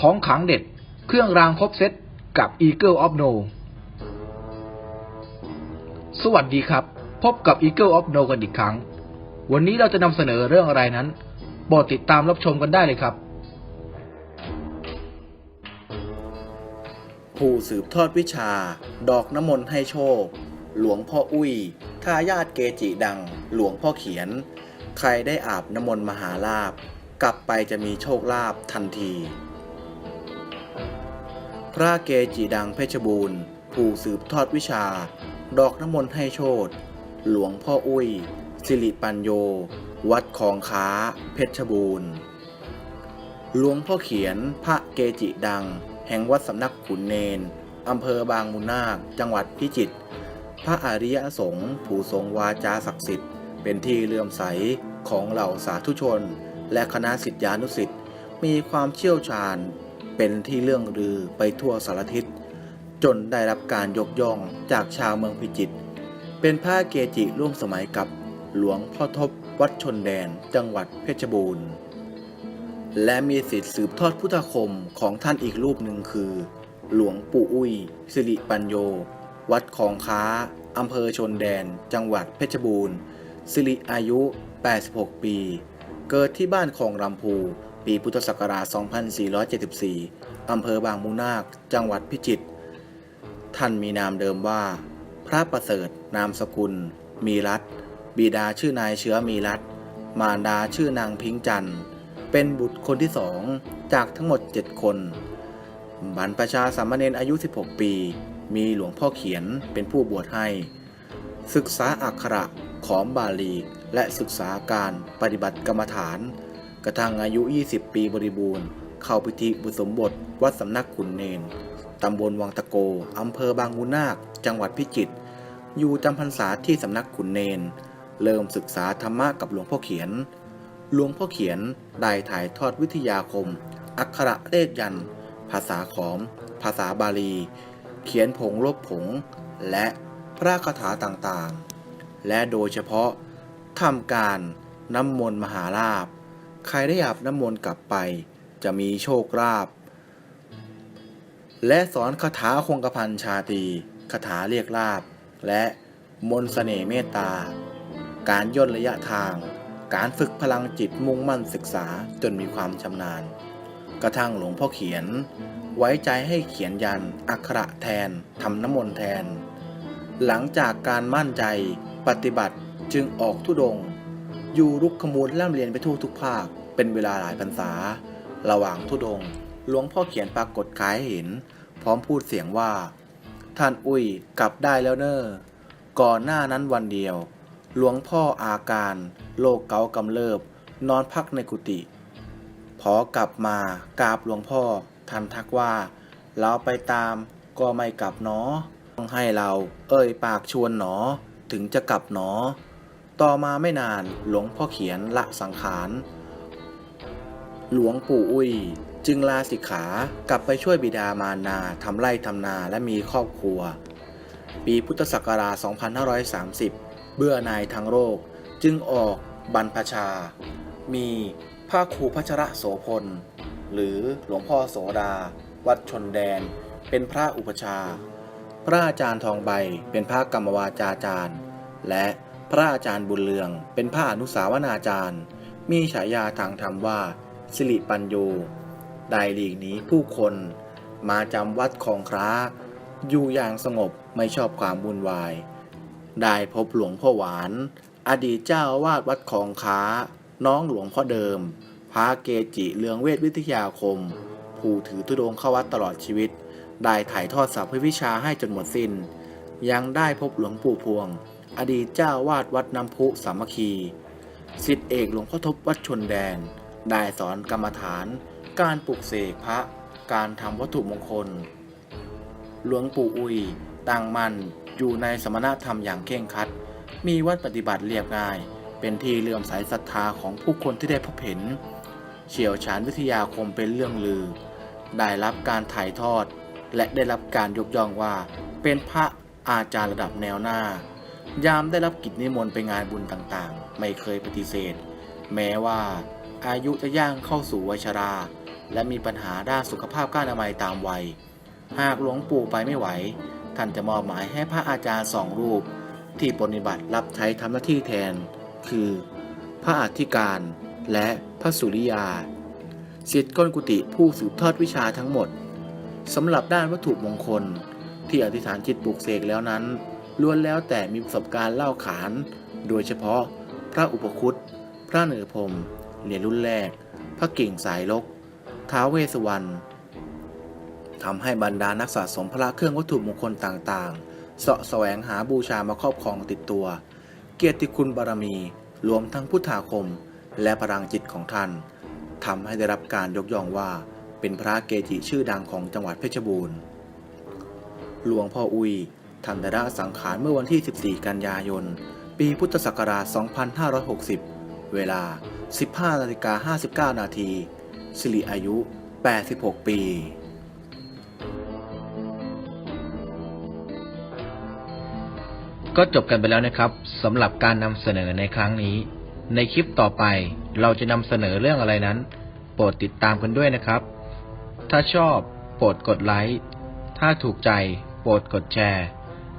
ของขังเด็ด เครื่องรางครบเซตกับ Eagle of No สวัสดีครับ พบกับ Eagle of No กันอีกครั้ง วันนี้เราจะนำเสนอเรื่องอะไรนั้นโปรดติดตามรับชมกันได้เลยครับ ผู้สืบทอดวิชา ดอกน้ำมนต์ให้โชค หลวงพ่ออุ้ยทายาทเกจิดัง หลวงพ่อเขียน ใครได้อาบน้ำมนต์มหาลาบ กลับไปจะมีโชคลาภทันที พระเกจิดังเพชรบูรณ์ ผู้สืบทอดวิชา ดอกน้ำมนต์ให้โชคหลวงพ่ออุ้ย สิริปัญโย วัดคลองค้า เพชรบูรณ์ หลวงพ่อเขียนพระเกจิดัง แห่งวัดสำนักขุนเนนอำเภอบางมุนาค จังหวัดพิจิตร พระอริยสงฆ์ผู้ทรงวาจาศักดิ์สิทธิ์ เป็นที่เลื่อมใสของเหล่าสาธุชน และคณะสิทธิานุสิทธิ์มีความเชี่ยวชาญ เป็นที่เรื่องลือไปทั่วสารทิศ จนได้รับการยกย่องจากชาวเมืองพิจิตร เป็นพระเกจิร่วมสมัยกับหลวงพ่อทบวัดชนแดนจังหวัดเพชรบูรณ์ และมีสิทธิสืบทอดพุทธคมของท่านอีกรูปหนึ่งคือ หลวงปู่อุ้ย สิริปัญโย วัดของค้าอำเภอชนแดน จังหวัดเพชรบูรณ์ สิริอายุ 86 ปี เกิดที่บ้านคลองลำพู ปีพุทธศักราช 2474 อำเภอบางมูนาค จังหวัดพิจิตร ท่านมีนามเดิมว่า พระประเสริฐ นามสกุล มีรัตบิดาชื่อนายเชื้อมีรัตมารดาชื่อนางพิงจันทร์ เป็นบุตรคนที่สองจากทั้งหมด 7 คน บรรพชาสามเณรอายุ 16 ปี มีหลวงพ่อเขียนเป็นผู้บวชให้ ศึกษาอักขระขอมบาลีและศึกษาการปฏิบัติกรรมฐาน ระทั่งอายุ 20 ปีบริบูรณ์ เข้าพิธีบุสมบท วัดสำนักขุนเนน ตำบลวังตะโก อำเภอบางมูนาค จังหวัดพิจิตร อยู่จำพรรษาที่สำนักขุนเนน เริ่มศึกษาธรรมะกับหลวงพ่อเขียน หลวงพ่อเขียนได้ถ่ายทอดวิทยาคม อักขระเลขยัน ภาษาขอม ภาษาบาลี เขียนผงลบผง และพระคาถาต่างๆ และโดยเฉพาะทำการน้ำมนต์มหาลาภ ใครได้อาบน้ำมนต์กลับไป จะมีโชคลาภและสอนคาถาคงกระพันชาตี คาถาเรียกลาบ และมนต์เสน่ห์เมตตา การย่นระยะทาง การฝึกพลังจิตมุ่งมั่นศึกษาจนมีความชำนาญ กระทั่งหลวงพ่อเขียน ไว้ใจให้เขียนยันอักขระแทนทำน้ำมนต์แทน หลังจากการมั่นใจปฏิบัติจึงออกทุดง อยู่รุกขมูลล่ำเรียนไปทั่วทุกภาค เป็นเวลาหลายพรรษา ระหว่างทุดงหลวงพ่อเขียนปรากฏกายให้เห็น พร้อมพูดเสียงว่า ท่านอุ้ยกลับได้แล้วเนอ้อก่อนหน้านั้นวันเดียว หลวงพ่ออาการ โรคเกาต์กำเริบ นอนพักในกุฏิพอกลับมากราบหลวงพ่อท่านทักว่า เราไปตามก็ไม่กลับเนาะต้องให้เราเอ่ยปากชวนหนอ ถึงจะกลับหนอ ต่อมาไม่นานหลวงพ่อเขียนละสังขาร หลวงปู่อุ้ยจึงลาสิกขากลับไปช่วยบิดามารดาทำไร่ทำนาและมีครอบครัว ปีพุทธศักราช 2530 เบื่อนายทางโรค จึงออกบรรพชา มีพระครูพัชระโสพล หรือหลวงพ่อโสดา วัดชนแดน เป็นพระอุปชา พระอาจารย์ทองใบเป็นพระกรรมวาจาจารย์ และ พระอาจารย์บุญเรือง เป็นพระอนุสาวนาจารย์ มีฉายาทางธรรมว่า สิริปัญโยได้หลีกหนีผู้คน มาจำวัดของคราอยู่อย่างสงบไม่ชอบความวุ่นวาย ได้พบหลวงพ่อหวาน อดีตเจ้าวาดวัดของค้า น้องหลวงพ่อเดิม พระเกจิเลืองเวทวิทยาคม ผู้ถือธุดงค์เข้าวัดตลอดชีวิต ได้ถ่ายทอดสาววิชาให้จนหมดสิน้น ยังได้พบหลวงปู่พวง อดีตเจ้าวาดวัดน้ำพุสามัคคีสิทธิเอกหลวงพ่อทบวัดชนแดน ได้สอนกรรมฐาน การปลุกเสกพระ การทำวัตถุมงคล หลวงปู่อุยตั้งมั่นอยู่ในสมณธรรมอย่างเคร่งครัด มีวัดปฏิบัติเรียบง่าย เป็นที่เลื่อมใสศรัทธาของผู้คนที่ได้พบเห็นเฉียวชาญวิทยาคมเป็นเรื่องลือ ได้รับการถ่ายทอด และได้รับการยกย่องว่า เป็นพระอาจารย์ระดับแนวหน้า ยามได้รับกิจนิมนต์ไปงานบุญต่างๆ ไม่เคยปฏิเสธ แม้ว่าอายุจะย่างเข้าสู่วัยชรา และมีปัญหาด้านสุขภาพก้านอนามัยตามวัย หากหลวงปู่ไปไม่ไหว ท่านจะมอบหมายให้พระอาจารย์สองรูป ที่ปฏิบัติรับใช้ทำหน้าที่แทน คือ พระอธิการและพระสุริยาศิษย์ก้นกุฏิผู้สืบทอดวิชาทั้งหมดสำหรับด้านวัตถุมงคล ที่อธิษฐานจิตปลุกเสกแล้วนั้น ล้วนแล้วแต่มีประสบการณ์เล่าขาน โดยเฉพาะ พระอุปคุตพระเหนือพรมเหรียญรุ่นแรก พระกิ่งสายลก ท้าวเวสสวรรณทำให้บรรดานักสะสมพระเครื่องวัตถุมงคลต่างๆ เสาะแสวงหาบูชามาครอบครองติดตัว เกียรติคุณบารมี รวมทั้งพุทธาคม และพลังจิตของท่านทำให้ได้รับการยกย่องว่า เป็นพระเกจิชื่อดังของจังหวัดเพชรบูรณ์ หลวงพ่ออุย ท่านได้ละสังขารเมื่อวันที่ 14 กันยายน ปีพุทธศักราช 2560 เวลา 15นาฬิกา59 นาที สิริอายุ 86 ปีก็จบกันไปแล้วนะครับสำหรับการนำเสนอในครั้งนี้ ในคลิปต่อไปเราจะนำเสนอเรื่องอะไรนั้น โปรดติดตามกันด้วยนะครับ ถ้าชอบโปรดกดไลค์ถ้าถูกใจโปรดกดแชร์